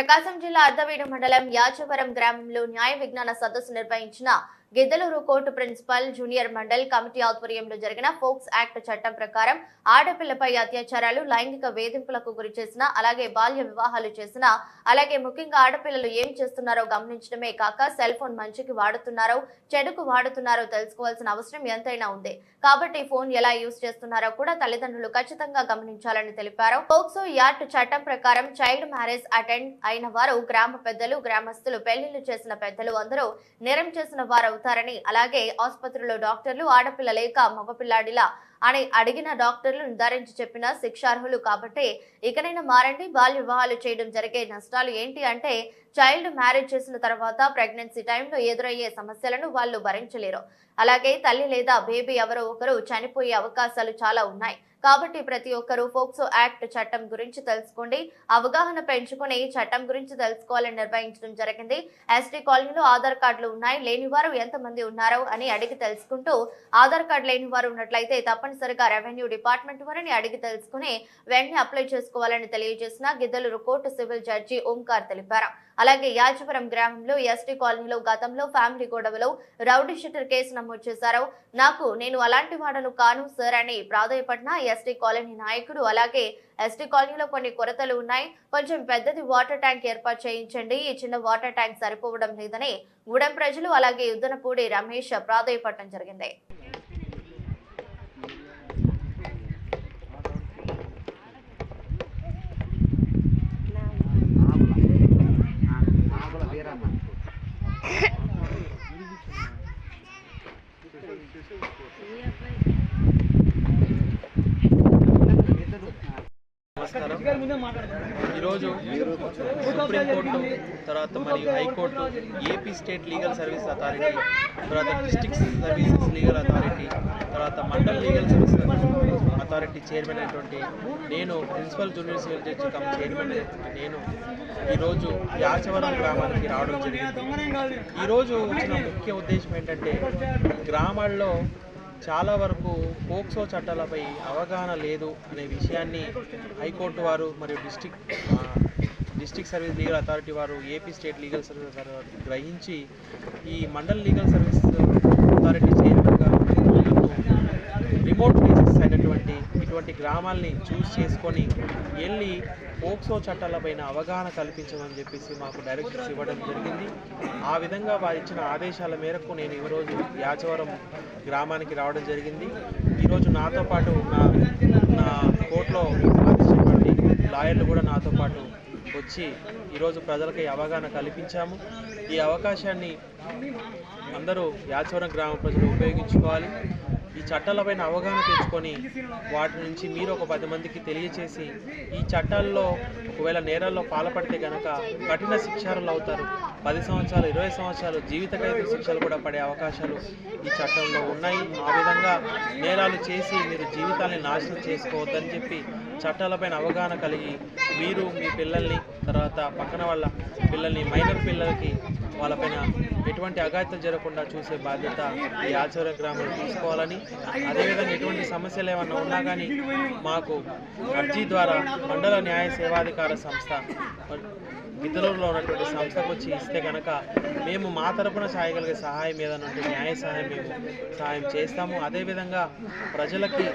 ప్రకాశం జిల్లా అర్ధవీడు మండలం యాచవరం గ్రామంలో న్యాయ విజ్ఞాన సదస్సు నిర్వహించిన Giddalur court principal junior mandal committee ఆధ్వర్యంలో జరిగిన ఫోక్స్ యాక్ట్ చట్టం ప్రకారం ఆడపిల్లపై అత్యాచారాలు లైంగిక వేధింపులకు గురి చేసిన అలాగే బాల్య వివాహాలు చేసిన అలాగే ముఖ్యంగా ఆడపిల్లలు ఏం చేస్తున్నారో గమనించడమే కాక సెల్ ఫోన్ మంచికి వాడుతున్నారో చెడుకు వాడుతున్నారో తెలుసుకోవాల్సిన అవసరం ఎంతైనా ఉంది. కాబట్టి ఫోన్ ఎలా యూజ్ చేస్తున్నారో కూడా తల్లిదండ్రులు ఖచ్చితంగా గమనించాలని తెలిపారు. పోక్సో యాక్ట్ చట్టం ప్రకారం చైల్డ్ మ్యారేజ్ అటెండ్ అయిన వారు గ్రామ పెద్దలు గ్రామస్తులు పెళ్ళిళ్ళు చేసిన పెద్దలు అందరూ నేరం చేసిన వారు అవుతారని అలాగే ఆసుపత్రిలో డాక్టర్లు ఆడపిల్ల లేక మగపిల్లాడిలా అని అడిగిన డాక్టర్లు నిర్ధారించి చెప్పిన శిక్షార్హులు కాబట్టి ఇకనైనా మారండి బాల్య వివాహాలు చేయడం జరిగే నష్టాలు ఏంటి అంటే చైల్డ్ మ్యారేజ్ చేసిన తర్వాత ప్రెగ్నెన్సీ టైంలో ఎదురయ్యే సమస్యలను వాళ్ళు భరించలేరు. అలాగే తల్లి లేదా బేబీ ఎవరో ఒకరు చనిపోయే అవకాశాలు చాలా ఉన్నాయి. కాబట్టి ప్రతి ఒక్కరూ ఫోక్సో యాక్ట్ చట్టం గురించి తెలుసుకోండి. అవగాహన పెంచుకుని చట్టం గురించి తెలుసుకోవాలని నిర్వహించడం జరిగింది. ఎస్టీ కాలనీలో ఆధార్ కార్డులు ఉన్నాయి. లేని వారు ఎంతమంది ఉన్నారో అని అడిగి తెలుసుకుంటూ ఆధార్ కార్డు లేని వారు ఉన్నట్లయితే తప్పనిసరిగా రెవెన్యూ డిపార్ట్మెంట్ వారిని అడిగి తెలుసుకుని వెంటనే అప్లై చేసుకోవాలని తెలియజేసిన Giddalur court civil judge Omkar తెలిపారు. అలాగే యాజపురం గ్రామంలో ఎస్టీ కాలనీలో గతంలో ఫ్యామిలీ గొడవలో రౌడీ షీటర్ కేసు నమోదు చేశారు. నాకు నేను అలాంటి వాడను కాను సార్ అని ప్రాధాయపడిన ఎస్టీ కాలనీ నాయకుడు అలాగే ఎస్టీ కాలనీలో కొన్ని కొరతలు ఉన్నాయి. కొంచెం పెద్దది వాటర్ ట్యాంక్ ఏర్పాటు చేయించండి. ఈ చిన్న వాటర్ ట్యాంక్ సరిపోవడం లేదని గూడెం ప్రజలు అలాగే యుద్ధనపూడి రమేష్ ప్రాధాయపడటం జరిగింది. ఈరోజు సుప్రీంకోర్టు తర్వాత మరియు high court AP state legal service authority తర్వాత డిస్టిక్ సర్వీసెస్ లీగల్ అథారిటీ తర్వాత mandal legal service authority chairman అయినటువంటి నేను principal junior civil judge cum chairman నేను ఈరోజు యాచవరం గ్రామానికి రావడం జరిగింది. ఈరోజు వచ్చిన ముఖ్య ఉద్దేశం ఏంటంటే గ్రామాల్లో చాలా వరకు పోక్సో చట్టాలపై అవగాహన లేదు అనే విషయాన్ని హైకోర్టు వారు మరియు district district service legal authority వారు AP state legal service authority గ్రహించి ఈ మండల్ లీగల్ సర్వీస్ అథారిటీ చేయడం రిమోట్ ప్లేసెస్ గ్రామాల్ని చూస్ చేసుకొని వెళ్ళి పోక్సో చట్టాలపైన అవగాహన కల్పించమని చెప్పేసి మాకు డైరెక్షన్స్ ఇవ్వడం జరిగింది. ఆ విధంగా వారు ఇచ్చిన ఆదేశాల మేరకు నేను ఈరోజు యాచవరం గ్రామానికి రావడం జరిగింది. ఈరోజు నాతో పాటు నా నా కోర్టులో వాదించినటువంటి లాయర్లు కూడా నాతో పాటు వచ్చి ఈరోజు ప్రజలకి అవగాహన కల్పించాము. ఈ అవకాశాన్ని అందరూ యాచవరం గ్రామ ప్రజలు ఉపయోగించుకోవాలి. ఈ చట్టాలపైన అవగాహన తెచ్చుకొని వాటి నుంచి మీరు ఒక పది మందికి తెలియచేసి ఈ చట్టాల్లో ఒకవేళ నేరాల్లో పాల్పడితే కనుక కఠిన శిక్షారులు అవుతారు. పది సంవత్సరాలు ఇరవై సంవత్సరాలు జీవిత ఖైదు శిక్షలు కూడా పడే అవకాశాలు ఈ చట్టంలో ఉన్నాయి. ఆ విధంగా నేరాలు చేసి మీరు జీవితాన్ని నాశనం చేసుకోవద్దని చెప్పి చట్టాలపైన అవగాహన కలిగి మీరు మీ పిల్లల్ని తర్వాత పక్కన వాళ్ళ పిల్లల్ని మైనర్ పిల్లలకి వాళ్ళపైన ఎటువంటి అఘాయిత్యం జరగకుండా చూసే బాధ్యత ఈ ఆచార్య గ్రామంలో తీసుకోవాలని అదేవిధంగా ఎటువంటి సమస్యలు ఏమన్నా ఉన్నా కానీ మాకు అర్జీ ద్వారా మండల న్యాయ సేవాధికార సంస్థ విధులలో ఉన్నటువంటి సంస్థకు వచ్చి ఇస్తే కనుక మేము మా తరపున చేయగలిగే సహాయం ఏదన్నట్టు ఉంటే న్యాయ సహాయం మేము సహాయం చేస్తాము. అదేవిధంగా ప్రజలకి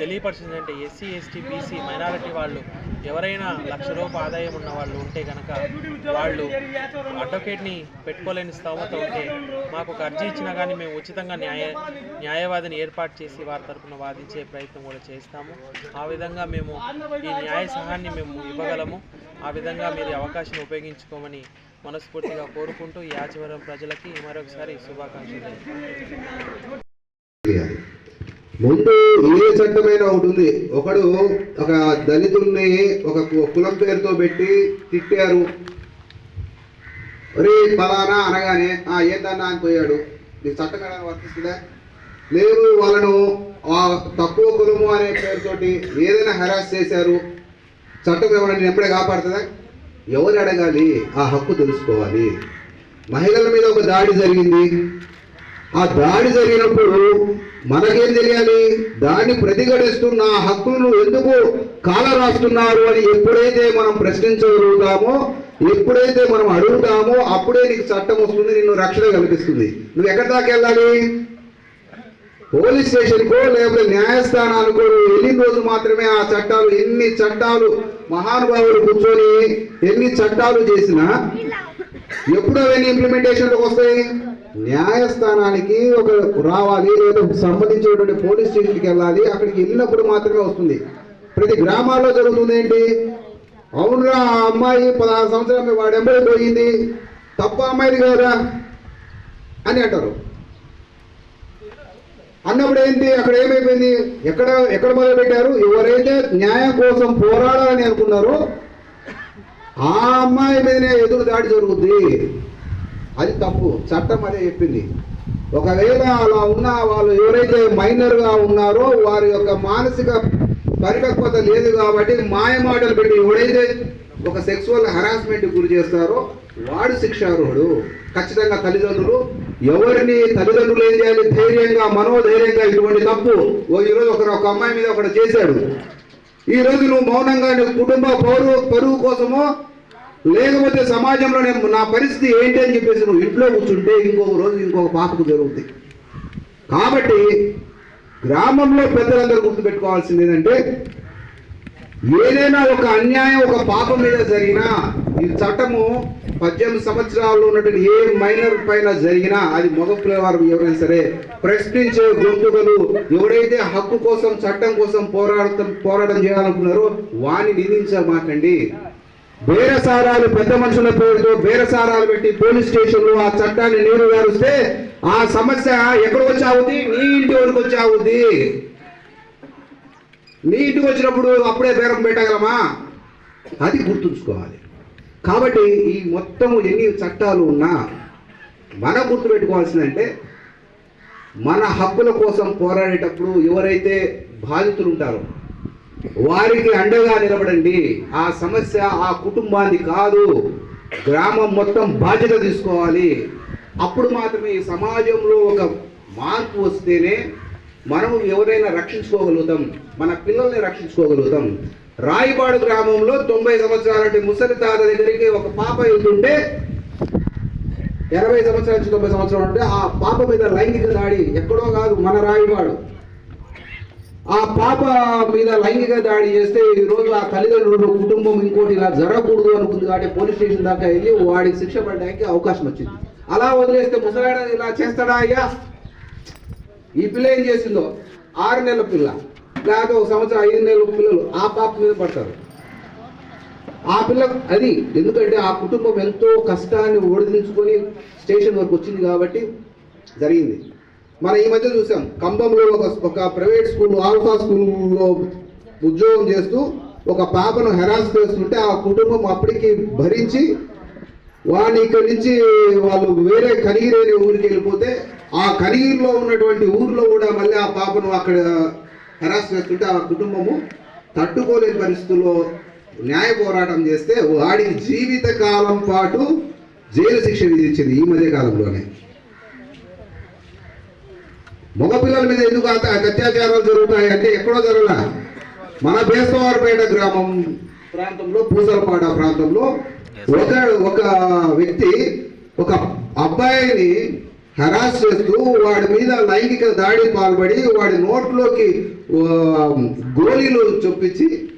తెలియపరిచిందంటే ఎస్సీ ఎస్టీ బీసీ మైనారిటీ వాళ్ళు ఎవరైనా లక్ష రూపాయ ఆదాయం ఉన్న వాళ్ళు ఉంటే కనుక వాళ్ళు అడ్వకేట్ని పెట్టుకోలేని స్తోమత ఉంటే మాకు ఒక అర్జీ ఇచ్చినా కానీ మేము ఉచితంగా న్యాయ న్యాయవాదిని ఏర్పాటు చేసి వారి తరఫున వాదించే ప్రయత్నం కూడా చేస్తాము. ఆ విధంగా మేము ఈ న్యాయ సహాయాన్ని మేము ఇవ్వగలము. ఆ విధంగా మీరు అవకాశం ఉపయోగించుకోమని మనస్ఫూర్తిగా కోరుకుంటూ ఈ ప్రజలకి మరొకసారి శుభాకాంక్షలు. ముందు ఏ చట్టమైన ఒకటి ఉంది ఒకడు ఒక దళితుల్ని ఒక కులం పేరుతో పెట్టి తిట్టారు. ఒరే ఫలానా అనగానే ఆ ఏందన్నా అని పోయాడు. నీకు చట్టకాలను వర్తిస్తుందా? లేదు వాళ్ళను ఆ తక్కువ కులము అనే పేరుతోటి ఏదైనా హెరాస్ చేశారు. చట్టం ఎవరైనా ఎప్పుడే కాపాడుతుందా? ఎవరు అడగాలి? ఆ హక్కు తెలుసుకోవాలి. మహిళల మీద ఒక దాడి జరిగింది. ఆ దాడి జరిగినప్పుడు మనకేం తెలియాలి? దాన్ని ప్రతిఘటిస్తూ నా హక్కులను ఎందుకు కాల రాస్తున్నారు అని ఎప్పుడైతే మనం ప్రశ్నించగలుగుతామో ఎప్పుడైతే మనం అడుగుతామో అప్పుడే నీకు చట్టం వస్తుంది నిన్ను రక్షణ కల్పిస్తుంది. నువ్వు ఎక్కడి దాకా వెళ్ళాలి? పోలీస్ స్టేషన్కో లేకపోతే న్యాయస్థానానికో నువ్వు వెళ్ళిన రోజు మాత్రమే ఆ చట్టాలు ఎన్ని చట్టాలు మహానుభావులు కూర్చొని ఎన్ని చట్టాలు చేసినా ఎప్పుడు అవన్నీ ఇంప్లిమెంటేషన్లోకి వస్తాయి? న్యాయస్థానానికి ఒక రావాలి లేదా సంబంధించినటువంటి పోలీస్ స్టేషన్కి వెళ్ళాలి అక్కడికి వెళ్ళినప్పుడు మాత్రమే వస్తుంది. ప్రతి గ్రామాల్లో జరుగుతుంది ఏంటి? అవునురా ఆ అమ్మాయి పదహారు సంవత్సరాలు వాడు ఎంబడి పోయింది. తప్ప అమ్మాయిది కదా అని అంటారు. అన్నప్పుడు ఏంటి? అక్కడ ఏమైపోయింది? ఎక్కడ ఎక్కడ మొదలుపెట్టారు? ఎవరైతే న్యాయం కోసం పోరాడాలని అనుకున్నారో ఆ అమ్మాయి మీదనే ఎదురు దాడి జరుగుద్ది. అది తప్పు. చట్టం అదే చెప్పింది. ఒకవేళ అలా ఉన్న వాళ్ళు ఎవరైతే మైనర్గా ఉన్నారో వారి యొక్క మానసిక పరిపక్వత లేదు కాబట్టి మాయమాటలు పెట్టి ఎవడైతే ఒక సెక్సువల్ హరాస్మెంట్ గురి చేస్తారో వాడు శిక్షార్హుడు. ఖచ్చితంగా తల్లిదండ్రులు ఎవరిని తల్లిదండ్రులు ఏం చేయాలి? ధైర్యంగా మనోధైర్యంగా ఇటువంటి తప్పు ఓ ఈరోజు ఒకరు ఒక అమ్మాయి మీద ఒకడు చేశాడు. ఈ రోజు నువ్వు మౌనంగా నీ కుటుంబ పౌరు పరువు కోసమో లేకపోతే సమాజంలో నేను నా పరిస్థితి ఏంటి అని చెప్పేసి నువ్వు ఇంట్లో కూర్చుంటే ఇంకొక రోజు ఇంకొక పాపకు జరుగుతుంది కాబట్టి గ్రామంలో పెద్దలందరూ గుర్తుపెట్టుకోవాల్సింది ఏంటంటే ఏదైనా ఒక అన్యాయం ఒక పాపం మీద జరిగినా ఈ చట్టము పద్దెనిమిది సంవత్సరాల్లో ఉన్నటువంటి ఏ మైనర్ పైన జరిగినా అది మగ పిల్లవారు ఎవరైనా సరే ప్రశ్నించే గొంతుకలు ఎవడైతే హక్కు కోసం చట్టం కోసం పోరాడటం పోరాటం చేయాలనుకున్నారో వాణ్ణి నిందించమాకండి. బేరసారాలు పెద్ద మనుషుల పేరుతో బేరసారాలు పెట్టి పోలీస్ స్టేషన్లో ఆ చట్టాన్ని నీరు గారుస్తే ఆ సమస్య ఎక్కడికి వచ్చావుద్ది? నీ ఇంటి వరకు వచ్చావుద్ది. నీ ఇంటికి వచ్చినప్పుడు అప్పుడే బేరం పెట్టగలమా? అది గుర్తుంచుకోవాలి. కాబట్టి ఈ మొత్తము ఎన్ని చట్టాలు ఉన్నా మన గుర్తుపెట్టుకోవాల్సిందంటే మన హక్కుల కోసం పోరాడేటప్పుడు ఎవరైతే బాధితులు ఉంటారో వారికి అండగా నిలబడండి. ఆ సమస్య ఆ కుటుంబాన్ని కాదు గ్రామం మొత్తం బాధ్యత తీసుకోవాలి. అప్పుడు మాత్రమే ఈ సమాజంలో ఒక మార్పు వస్తేనే మనం ఎవరైనా రక్షించుకోగలుగుతాం మన పిల్లల్ని రక్షించుకోగలుగుతాం. రాయిపాడు గ్రామంలో తొంభై సంవత్సరాలంటే ముసలి తాత దగ్గరికి ఒక పాప వెళ్తుంటే ఎనభై సంవత్సరాల నుంచి తొంభై సంవత్సరాలు ఉంటే ఆ పాప మీద లైంగిక దాడి ఎక్కడో కాదు మన రాయిపాడు ఆ పాప మీద లైంగిక దాడి చేస్తే ఈరోజు ఆ తల్లిదండ్రులు కుటుంబం ఇంకోటి ఇలా జరగకూడదు అనుకుంది కాబట్టి పోలీస్ స్టేషన్ దాకా వెళ్ళి వాడికి శిక్ష పడడానికి అవకాశం వచ్చింది. అలా వదిలేస్తే ముసలాడ ఇలా చేస్తాడా అయ్యా? ఈ పిల్ల ఏం చేసిందో? ఆరు నెలల పిల్ల. లేకపోతే ఒక సంవత్సరం ఐదు నెలల పిల్లలు ఆ పాప మీద పడతారు. ఆ పిల్ల అది ఎందుకంటే ఆ కుటుంబం ఎంతో కష్టాన్ని ఓడిదించుకొని స్టేషన్ వరకు వచ్చింది కాబట్టి జరిగింది. మనం ఈ మధ్య చూసాం కంబంలో ఒక ఒక ప్రైవేట్ స్కూల్ ఆల్ఫా స్కూల్లో ఉద్యోగం చేస్తూ ఒక పాపను హెరాస్ చేస్తుంటే ఆ కుటుంబం అప్పటికి భరించి వాడిని ఇక్కడి నుంచి వాళ్ళు వేరే కనిగిరి అనే ఊరికి వెళ్ళిపోతే ఆ కనిగిరిలో ఉన్నటువంటి ఊర్లో కూడా మళ్ళీ ఆ పాపను అక్కడ హెరాస్ చేస్తుంటే ఆ కుటుంబము తట్టుకోలేని పరిస్థితుల్లో న్యాయ పోరాటం చేస్తే వాడి జీవిత కాలం పాటు జైలు శిక్ష విధించింది ఈ మధ్య కాలంలోనే. మగపిల్లల మీద ఎందుకు అంత అత్యాచారాలు జరుగుతాయి అంటే ఎక్కడో జరగలా. మన బేస్తవారపేట గ్రామం ప్రాంతంలో పూసలపాడ ప్రాంతంలో ఒక ఒక వ్యక్తి ఒక అబ్బాయిని హరాస్ చేస్తూ వాడి మీద లైంగిక దాడి పాల్పడి వాడి నోట్లోకి గోళీలు చొప్పించి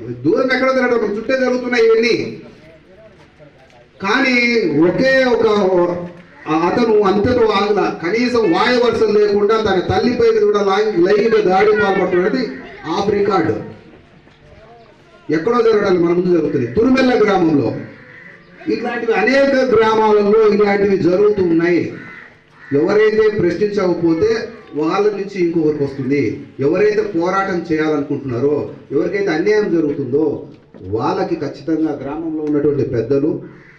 దూరం ఎక్కడ తిరగడం? మన చుట్టే జరుగుతున్నాయి ఇవన్నీ. కానీ ఒకే ఒక అతను అంతటో ఆగల. కనీసం వాయు వర్షం లేకుండా తన తల్లిపై కూడా లై- లైంగిక దాడి పాల్పడుతున్నది ఆఫ్ రికార్డు ఎక్కడో జరగడం మన ముందు జరుగుతుంది. తురుమెల్ల గ్రామంలో. ఇట్లాంటివి అనేక గ్రామాలలో ఇలాంటివి జరుగుతూ ఉన్నాయి ఎవరైతే ప్రశ్నించకపోతే వాళ్ళ నుంచి ఇంకొకరికి వస్తుంది. ఎవరైతే పోరాటం చేయాలనుకుంటున్నారో ఎవరికైతే అన్యాయం జరుగుతుందో వాళ్ళకి ఖచ్చితంగా గ్రామంలో ఉన్నటువంటి పెద్దలు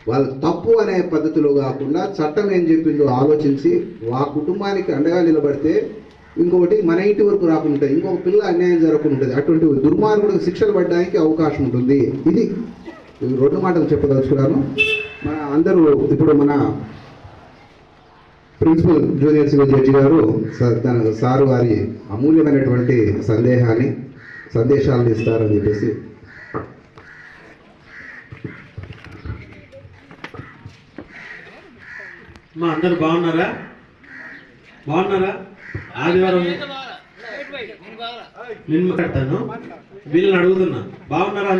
వాళ్ళ తప్పు అనే పద్ధతిలో కాకుండా చట్టం ఏం చెప్పిందో ఆలోచించి ఆ కుటుంబానికి అండగా నిలబడితే ఇంకొకటి మన ఇంటి వరకు రాకుండా ఉంటుంది. ఇంకొక పిల్ల అన్యాయం జరగకుండా ఉంటుంది. అటువంటి దుర్మార్గుడికి శిక్షలు పడడానికి అవకాశం ఉంటుంది. ఇది రెండు మాటలు చెప్పదలుచుకున్నాను. మన అందరూ ఇప్పుడు మన ప్రిన్సిపల్ జూనియర్ సివిల్ జడ్జి గారు సారు వారి అమూల్యమైనటువంటి సందేహాన్ని సందేశాలను ఇస్తారని చెప్పేసి. మా అందరు బాగున్నారా? బాగున్నారా? ఆదివారం నేను మాట్లాడతాను వీళ్ళని అడుగుతున్నా. బాగున్నారా?